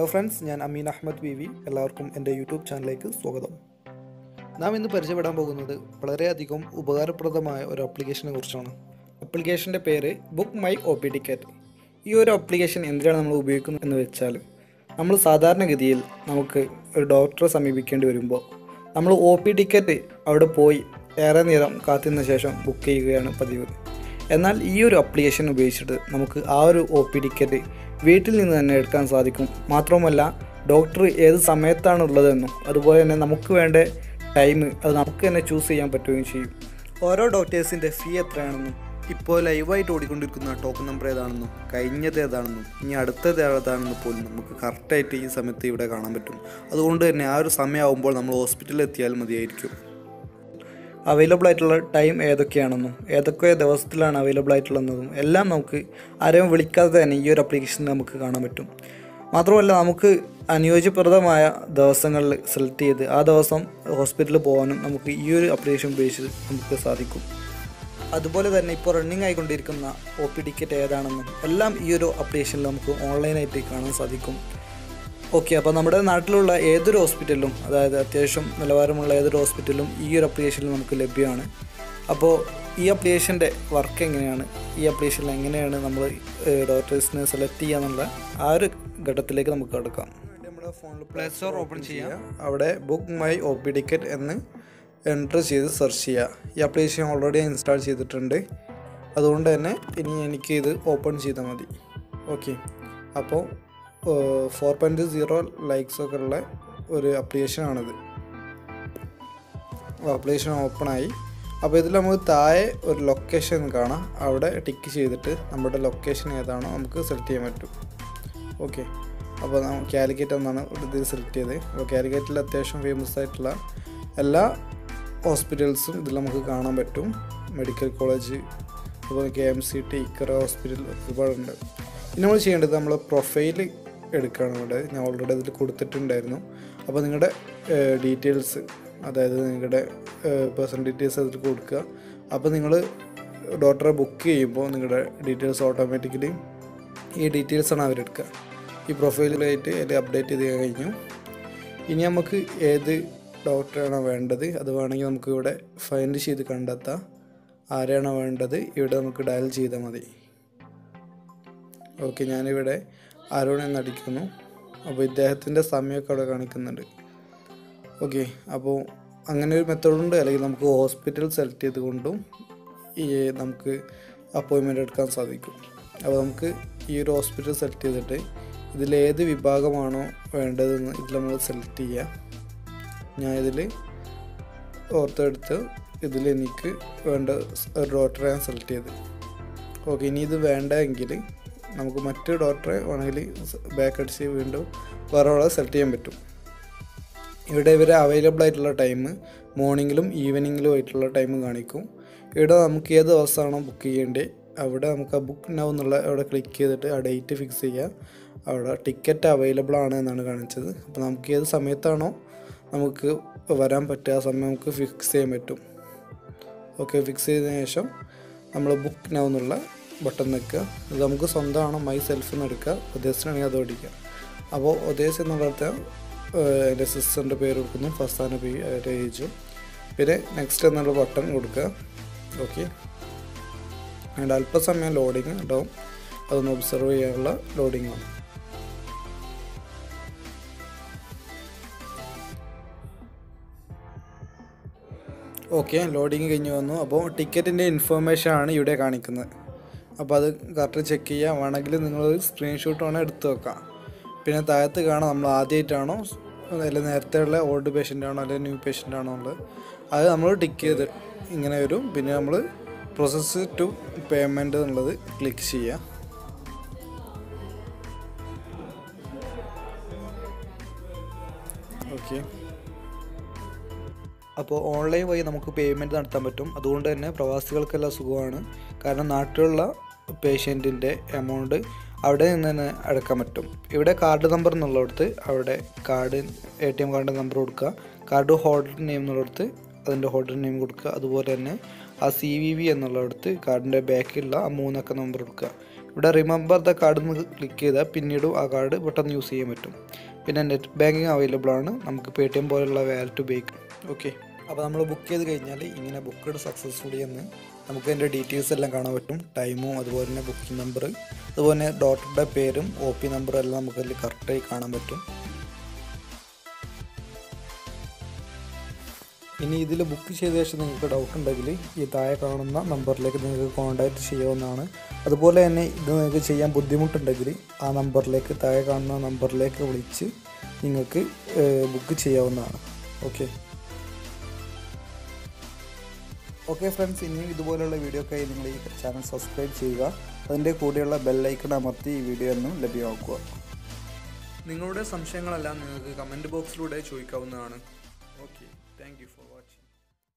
Hello friends ഞാൻ അമീൻ Ahmed B V എല്ലാവർക്കും എന്റെ യൂട്യൂബ് ചാനലിലേക്ക് സ്വാഗതം. നാം ഇന്ന് പരിചയപ്പെടാൻ പോകുന്നത് വളരെയധികം ഉപകാരപ്രദമായ ഒരു ആപ്ലിക്കേഷനെ കുറിച്ചാണ്. ആപ്ലിക്കേഷന്റെ പേര് book my O P ticket ഈ ഒരു ആപ്ലിക്കേഷൻ എന്തിനാണ് നമ്മൾ ഉപയോഗിക്കുന്നത് എന്ന് വെച്ചാൽ നമ്മൾ സാധാരണഗതിയിൽ നമുക്ക് ഒരു ഡോക്ടറെ സമീപിക്കേണ്ടി വരുമ്പോൾ നമ്മൾ ഒ പി ടിക്കറ്റ് അവിടെ പോയി ഏറെ നേരം കാത്തിരുന്ന ശേഷം ബുക്ക് ചെയ്യുകയാണ് പതിവ്. എന്നാൽ ഈ ഒരു അപ്ലിക്കേഷൻ ഉപയോഗിച്ചിട്ട് നമുക്ക് ആ ഒരു ഒ പി ടിക്കറ്റ് വീട്ടിൽ നിന്ന് തന്നെ എടുക്കാൻ സാധിക്കും. മാത്രവുമല്ല ഡോക്ടർ ഏത് സമയത്താണ് ഉള്ളതെന്നും അതുപോലെ തന്നെ നമുക്ക് വേണ്ട ടൈം അത് നമുക്ക് തന്നെ ചൂസ് ചെയ്യാൻ പറ്റുകയും ചെയ്യും. ഓരോ ഡോക്ടേഴ്സിന്റെ ഫീ എത്രയാണെന്നും ഇപ്പോൾ ലൈവായിട്ട് ഓടിക്കൊണ്ടിരിക്കുന്ന ടോക്കൺ നമ്പർ ഏതാണെന്നും കഴിഞ്ഞത് ഏതാണെന്നും ഇനി അടുത്തത് ഏതാണെന്നും പോലും നമുക്ക് കറക്റ്റായിട്ട് ഈ സമയത്ത് ഇവിടെ കാണാൻ പറ്റും. അതുകൊണ്ട് തന്നെ ആ ഒരു സമയമാകുമ്പോൾ നമ്മൾ ഹോസ്പിറ്റലിൽ എത്തിയാൽ മതിയായിരിക്കും. അവൈലബിൾ ആയിട്ടുള്ള ടൈം ഏതൊക്കെയാണെന്നും ഏതൊക്കെ ദിവസത്തിലാണ് അവൈലബിൾ ആയിട്ടുള്ളതെന്നും എല്ലാം നമുക്ക് ആരെയും വിളിക്കാതെ തന്നെ ഈ ഒരു അപ്ലിക്കേഷൻ നമുക്ക് കാണാൻ പറ്റും. മാത്രമല്ല നമുക്ക് അനുയോജ്യപ്രദമായ ദിവസങ്ങളിൽ സെലക്ട് ചെയ്ത് ആ ദിവസം ഹോസ്പിറ്റലിൽ പോകാനും നമുക്ക് ഈ ഒരു അപ്ലിക്കേഷൻ ഉപയോഗിച്ച് നമുക്ക് സാധിക്കും. അതുപോലെ തന്നെ ഇപ്പോൾ റണ്ണിങ് ആയിക്കൊണ്ടിരിക്കുന്ന ഒ പി ടിക്കറ്റ് ഏതാണെന്നും എല്ലാം ഈ ഒരു അപ്ലിക്കേഷനിൽ നമുക്ക് ഓൺലൈനായിട്ട് കാണാൻ സാധിക്കും. ഓക്കെ അപ്പോൾ നമ്മുടെ നാട്ടിലുള്ള ഏതൊരു ഹോസ്പിറ്റലിലും അതായത് അത്യാവശ്യം നിലവാരമുള്ള ഏതൊരു ഹോസ്പിറ്റലിലും ഈ ഒരു അപ്ലിക്കേഷനിൽ നമുക്ക് ലഭ്യമാണ്. അപ്പോൾ ഈ അപ്ലിക്കേഷന്റെ വർക്ക് എങ്ങനെയാണ്? ഈ അപ്ലിക്കേഷനിൽ എങ്ങനെയാണ് നമ്മൾ ഡോക്ടേഴ്സിനെ സെലക്ട് ചെയ്യാന്നുള്ള ആ ഒരു ഘട്ടത്തിലേക്ക് നമുക്ക് കിടക്കാം. നമ്മുടെ ഫോണിൽ പ്ലേ സ്റ്റോർ ഓപ്പൺ ചെയ്യുക അവിടെ book my O P ticket എന്ന് എന്റർ ചെയ്ത് സെർച്ച് ചെയ്യുക ഈ അപ്ലിക്കേഷൻ ഓൾറെഡി ഇൻസ്റ്റാൾ ചെയ്തിട്ടുണ്ട്. അതുകൊണ്ട് തന്നെ ഇനി എനിക്ക് ഇത് ഓപ്പൺ ചെയ്താൽ മതി. ഓക്കെ അപ്പോൾ ഫോർ പോയിന്റ് സീറോ ലൈക്സൊക്കെ ഉള്ള ഒരു ആപ്ലിക്കേഷനാണിത് ആപ്ലിക്കേഷൻ ആയി. അപ്പോൾ ഇതിൽ നമുക്ക് താഴെ ഒരു ലൊക്കേഷൻ കാണാം. അവിടെ ടിക്ക് ചെയ്തിട്ട് നമ്മുടെ ലൊക്കേഷൻ ഏതാണോ നമുക്ക് സെലക്ട് ചെയ്യാൻ പറ്റും. ഓക്കെ അപ്പോൾ കാലിക്കറ്റ് എന്നാണ് ഇതിൽ സെലക്ട് ചെയ്തത്. അപ്പോൾ കാലിക്കറ്റിൽ അത്യാവശ്യം ഫേമസ് ആയിട്ടുള്ള എല്ലാ ഹോസ്പിറ്റൽസും ഇതിൽ നമുക്ക് കാണാൻ പറ്റും. മെഡിക്കൽ കോളേജ് അതുപോലെ കെ എം സി ടി ഇക്കറ ഹോസ്പിറ്റൽ ഒരുപാടുണ്ട്. ഇനി നമ്മൾ ചെയ്യേണ്ടത് നമ്മൾ പ്രൊഫൈൽ എടുക്കുകയാണ് ഇവിടെ. ഞാൻ ഓൾറെഡി അതിൽ കൊടുത്തിട്ടുണ്ടായിരുന്നു. അപ്പോൾ നിങ്ങളുടെ ഡീറ്റെയിൽസ് അതായത് നിങ്ങളുടെ പേഴ്സണൽ ഡീറ്റെയിൽസ് അതിൽ കൊടുക്കുക. അപ്പോൾ നിങ്ങൾ ഡോക്ടറെ ബുക്ക് ചെയ്യുമ്പോൾ നിങ്ങളുടെ ഡീറ്റെയിൽസ് ഓട്ടോമാറ്റിക്കലി ഈ ഡീറ്റെയിൽസാണ് അവരെടുക്കുക. ഈ പ്രൊഫൈലായിട്ട് അതിൽ അപ്ഡേറ്റ് ചെയ്ത് കഴിഞ്ഞു. ഇനി നമുക്ക് ഏത് ഡോക്ടറാണോ വേണ്ടത് അത് വേണമെങ്കിൽ നമുക്ക് ഇവിടെ ഫൈൻഡ് ചെയ്ത് കണ്ടെത്താം. ആരെയാണോ വേണ്ടത് ഇവിടെ നമുക്ക് ഡയൽ ചെയ്താൽ മതി. ഓക്കെ ഞാനിവിടെ അരുൺ എന്നടിക്കുന്നു അപ്പോൾ ഇദ്ദേഹത്തിന്റെ സമയമൊക്കെ അവിടെ കാണിക്കുന്നുണ്ട്. ഓക്കെ അപ്പോൾ അങ്ങനെ ഒരു മെത്തേഡുണ്ട് അല്ലെങ്കിൽ നമുക്ക് ഹോസ്പിറ്റൽ സെലക്ട് ചെയ്തുകൊണ്ടും ഈ നമുക്ക് അപ്പോയിൻമെന്റ് എടുക്കാൻ സാധിക്കും. അപ്പോൾ നമുക്ക് ഈ ഒരു ഹോസ്പിറ്റൽ സെലക്ട് ചെയ്തിട്ട് ഇതിലേത് വിഭാഗമാണോ വേണ്ടതെന്ന് ഇതിൽ നമ്മൾ സെലക്ട് ചെയ്യുക. ഞാൻ ഇതിൽ ഓർത്തെടുത്ത് ഇതിൽ എനിക്ക് വേണ്ട ഒരു ഡോക്ടറെ ഞാൻ സെലക്ട് ചെയ്ത്. ഓക്കെ ഇനി ഇത് വേണ്ടെങ്കിൽ നമുക്ക് മറ്റു ഡോക്ടറെ വേണമെങ്കിൽ ബാക്ക് അടിച്ച് വീണ്ടും വേറെ ഒരാളെ സെലക്ട് ചെയ്യാൻ പറ്റും. ഇവിടെ ഇവർ അവൈലബിൾ ആയിട്ടുള്ള ടൈം മോർണിംഗിലും ഈവനിങ്ങിലും ആയിട്ടുള്ള ടൈം കാണിക്കും. ഇവിടെ നമുക്ക് ഏത് ദിവസമാണോ ബുക്ക് ചെയ്യേണ്ടത് അവിടെ നമുക്ക് ആ ബുക്ക് നൗ എന്നുള്ള അവിടെ ക്ലിക്ക് ചെയ്തിട്ട് ആ ഡേറ്റ് ഫിക്സ് ചെയ്യുക അവിടെ ടിക്കറ്റ് അവൈലബിൾ ആണ് എന്നാണ് കാണിച്ചത്. അപ്പോൾ നമുക്ക് ഏത് സമയത്താണോ നമുക്ക് വരാൻ പറ്റുക ആ സമയം നമുക്ക് ഫിക്സ് ചെയ്യാൻ പറ്റും. ഓക്കെ ഫിക്സ് ചെയ്തതിന് ശേഷം നമ്മൾ ബുക്ക് നൗ എന്നുള്ള ബട്ടൺ നിൽക്കുക. ഇത് നമുക്ക് സ്വന്തമാണ് മൈ സെൽഫ് എന്ന് എടുക്കുക. ഉദ്ദേശത്തിനാണെങ്കിൽ അത് ഓടിക്കുക. അപ്പോൾ ഉദ്ദേശം എന്നുള്ളത് എന്റെ സിസ്റ്ററിന്റെ പേര് കൊടുക്കുന്നു. ഫസ്റ്റ് പേര് ഏജും പിന്നെ നെക്സ്റ്റ് എന്നുള്ള ബട്ടൺ കൊടുക്കുക. ഓക്കെ അതിന്റെ അല്പസമയം ലോഡിങ് ഉണ്ടാവും. അതൊന്ന് ഒബ്സർവ് ചെയ്യാനുള്ള ലോഡിങ് ആണ്. ഓക്കെ ലോഡിങ് കഴിഞ്ഞ് വന്നു. അപ്പോൾ ടിക്കറ്റിന്റെ ഇൻഫർമേഷൻ ആണ് ഇവിടെ കാണിക്കുന്നത്. അപ്പോൾ അത് കറക്റ്റ് ചെക്ക് ചെയ്യുക വേണമെങ്കിൽ നിങ്ങൾ സ്ക്രീൻഷോട്ട് വേണേൽ എടുത്ത് വെക്കാം. പിന്നെ താഴത്ത് കാണാം നമ്മൾ ആദ്യമായിട്ടാണോ? അല്ലെങ്കിൽ നേരത്തെ ഉള്ള ഓൾഡ് പേഷ്യന്റ് ആണോ? അല്ലെങ്കിൽ ന്യൂ പേഷ്യന്റ് ആണോ ഉള്ളത്? അത് നമ്മൾ ടിക്ക് ചെയ്ത് ഇങ്ങനെ വരും. പിന്നെ നമ്മൾ പ്രോസസ്സ് ടു പേയ്മെന്റ് എന്നുള്ളത് ക്ലിക്ക് ചെയ്യുക. ഓക്കെ അപ്പോൾ ഓൺലൈൻ വഴി നമുക്ക് പേയ്മെന്റ് നടത്താൻ പറ്റും. അതുകൊണ്ട് തന്നെ പ്രവാസികൾക്കെല്ലാം സുഖമാണ്. കാരണം നാട്ടിലുള്ള പേഷ്യന്റിന്റെ എമൗണ്ട് അവിടെ നിന്ന് തന്നെ അടക്കാൻ പറ്റും. ഇവിടെ കാർഡ് നമ്പർ എന്നുള്ളടത്ത് അവിടെ കാർഡ് എ ടി എം കാർഡിന്റെ നമ്പർ കൊടുക്കുക. കാർഡ് ഹോൾഡർ നെയിം എന്നുള്ളടത്ത് അതിന്റെ ഹോൾഡർ നെയിം കൊടുക്കുക. അതുപോലെ തന്നെ ആ സി വി വി എന്നുള്ളിടത്ത് കാർഡിന്റെ ബാക്കിലുള്ള ആ മൂന്നക്ക നമ്പർ കൊടുക്കുക. ഇവിടെ റിമെമ്പർ ദ കാർഡ് എന്ന് ക്ലിക്ക് ചെയ്താൽ പിന്നീടും ആ കാർഡ് പെട്ടെന്ന് യൂസ് ചെയ്യാൻ പറ്റും. പിന്നെ നെറ്റ് ബാങ്കിങ് അവൈലബിൾ ആണ്. നമുക്ക് പേ ടി എം പോലുള്ള വാലറ്റ് ഉപയോഗിക്കാം. ഓക്കെ അപ്പോൾ നമ്മൾ ബുക്ക് ചെയ്ത് കഴിഞ്ഞാൽ ഇങ്ങനെ ബുക്ക്ഡ് സക്സസ്ഫുള്ളി എന്ന് നമുക്ക് അതിന്റെ ഡീറ്റെയിൽസ് എല്ലാം കാണാൻ പറ്റും. ടൈമും അതുപോലെ തന്നെ ബുക്കിംഗ് നമ്പർ അതുപോലെ തന്നെ ഡോക്ടറുടെ പേരും ഒ പി നമ്പറും എല്ലാം നമുക്ക് അതിൽ കറക്റ്റായി കാണാൻ പറ്റും. ഇനി ഇതിൽ ബുക്ക് ചെയ്ത ശേഷം നിങ്ങൾക്ക് ഡൗട്ട് ഉണ്ടെങ്കിൽ ഈ താഴെ കാണുന്ന നമ്പറിലേക്ക് നിങ്ങൾക്ക് കോൺടാക്റ്റ് ചെയ്യാവുന്നതാണ്. അതുപോലെ തന്നെ ഇത് നിങ്ങൾക്ക് ചെയ്യാൻ ബുദ്ധിമുട്ടുണ്ടെങ്കിൽ ആ നമ്പറിലേക്ക് താഴെ കാണുന്ന നമ്പറിലേക്ക് വിളിച്ച് നിങ്ങൾക്ക് ബുക്ക് ചെയ്യാവുന്നതാണ്. ഓക്കെ ഓക്കെ ഫ്രണ്ട്സ് ഇനിയും ഇതുപോലെയുള്ള വീഡിയോക്കായി നിങ്ങൾ ഈ ചാനൽ സബ്സ്ക്രൈബ് ചെയ്യുക. അതിന്റെ കൂടെയുള്ള ബെല്ലൈക്കൺ അമർത്തി ഈ വീഡിയോ എന്നും ലഭ്യമാക്കുക. നിങ്ങളുടെ സംശയങ്ങളെല്ലാം നിങ്ങൾക്ക് കമന്റ് ബോക്സിലൂടെ ചോദിക്കാവുന്നതാണ്. Okay thank for